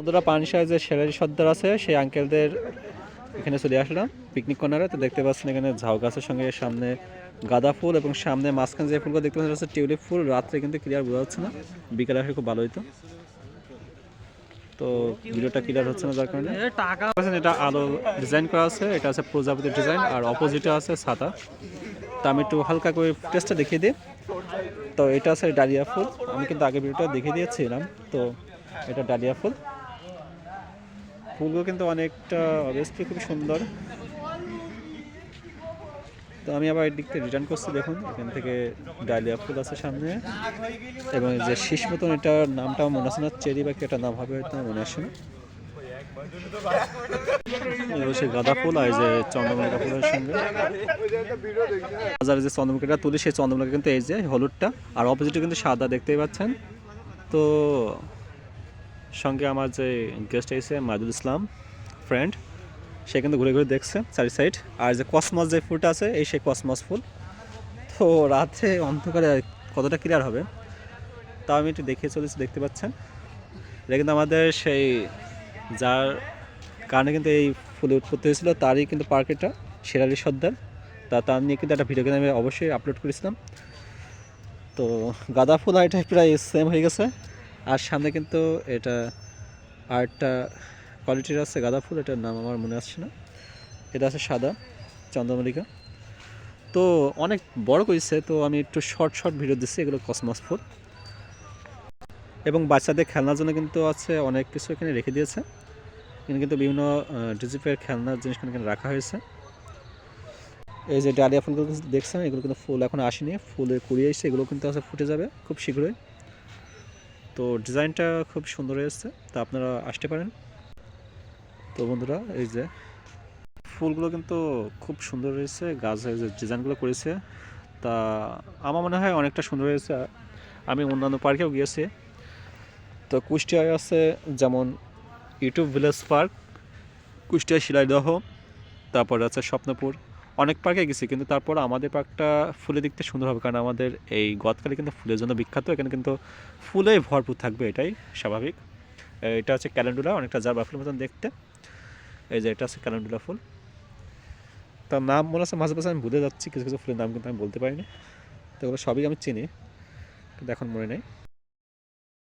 বন্ধুরা পানশায় যে সেলারি সর্দার আছে সেই আঙ্কেলদের এখানে চলে আসলাম পিকনিক কর্নারে তো দেখতে পাচ্ছেন এখানে ঝাউ গাছের সঙ্গে সামনে গাঁদা ফুল এবং সামনে মাঝখানে যে ফুলগুলো দেখতে পাচ্ছেন হচ্ছে টিউলিপ ফুল। রাত্রে কিন্তু ক্লিয়ার বোঝা যাচ্ছে না। বিকেলে আসলে খুব ভালো হতো তো ভিডিওটা ক্লিয়ার হচ্ছে না যার কারণে। টাকা। এটা আলো ডিজাইন করা আছে। এটা আছে প্রজাপতির ডিজাইন আর অপোজিটে আছে ছাতা। তো আমি একটু হালকা করে টেস্টটা দেখিয়ে দিই। তো এটা আছে ডালিয়া ফুল। আমি কিন্তু আগে ভিডিওটা দেখিয়ে দিয়েছিলাম। তো এটা ডালিয়া ফুল। ফুলগুলো কিন্তু অনেকটা অবভিয়াসলি খুব সুন্দর। তো আমি আবার এই দিকটা রিটার্ন করছি, দেখুন। এখান থেকে ডালিয়া ফুল আছে সামনে। এবং যে শীষ মতন এটার নামটা মনে আছে না, চেরি বা একটা নাম হবে, এটা মনে আসে না। গাঁদা ফুল আর যে চন্দ্রমল্লিকা ফুলের সঙ্গে। বাজারে যে চন্দ্রমুখীটা তুলি, সেই চন্দ্রমুখী কিন্তু এই যে হলুদটা, আর অপোজিটে কিন্তু সাদা দেখতেই পাচ্ছেন। তো সঙ্গে আমার যে গেস্ট এসে মাদুল ইসলাম ফ্রেন্ড সে কিন্তু ঘুরে ঘুরে দেখছে চারি সাইড আর যে কসমস যে ফুলটা আছে, এই সেই কসমস ফুল। তো রাতে অন্ধকারে কতটা ক্লিয়ার হবে, তাও আমি একটু দেখিয়ে চলেছি, দেখতে পাচ্ছেন। এটা কিন্তু আমাদের সেই, যার কারণে কিন্তু এই ফুলের উৎপত্তি হয়েছিল, তারই কিন্তু পার্কেটা শেরালি সর্দার। তা তার নিয়ে কিন্তু একটা ভিডিও কিন্তু আমি অবশ্যই আপলোড করেছিলাম। তো গাঁদা ফুল আর এটা প্রায় সেম হয়ে গেছে। আর সামনে কিন্তু এটা আরেকটা কোয়ালিটির আছে গাঁদা ফুল, এটার নাম আমার মনে আসছে না। এটা আছে সাদা, চন্দ্রমল্লিকা। তো অনেক বড় করেছে, তো আমি একটু শর্ট শর্ট ভিডিও দিচ্ছি, এগুলো কসমস ফুল। এবং বাচ্চাদের খেলনার জন্য কিন্তু আছে অনেক কিছু এখানে রেখে দিয়েছে। এখানে কিন্তু বিভিন্ন ডিজিপের খেলনার জিনিস এখানে রাখা হয়েছে। এই যে ডালিয়া ফুলগুলো দেখছেন, এগুলো কিন্তু ফুল এখন আসেনি। ফুলে কুড়িয়ে এসে এগুলো কিন্তু আছে ফুটে যাবে খুব শীঘ্রই। তো ডিজাইনটা খুব সুন্দর হয়েছে তা আপনারা আসতে পারেন। তো বন্ধুরা, এই যে ফুলগুলো কিন্তু খুব সুন্দর হয়েছে গাছের যে ডিজাইনগুলো করেছে, তা আমার মনে হয় অনেকটা সুন্দর হয়েছে আমি অন্যান্য পার্কেও গিয়েছি। তো কুষ্টিয়ায় আছে যেমন YouTube village park, Kushtia Shilaidaha, তারপরে আছে স্বপ্নপুর। অনেক পার্কে গেছি, কিন্তু তারপর আমাদের পার্কটা দিক থেকে সুন্দর হবে, কারণ আমাদের এই গদখালি কিন্তু ফুলের জন্য বিখ্যাত, এখানে কিন্তু ফুলে ভরপুর থাকবে, এটাই স্বাভাবিক। এটা হচ্ছে ক্যালেন্ডুলা, অনেকটা জারবা ফুলের মতন দেখতে। এই যে এটা হচ্ছে ক্যালেন্ডুলা ফুল। তার নাম মনে আছে, মাঝে মাঝে আমি ভুলে যাচ্ছি, কিছু কিছু ফুলের নাম কিন্তু আমি বলতে পারিনি। তো এগুলো সবই আমি চিনি, কিন্তু এখন মনে নেই।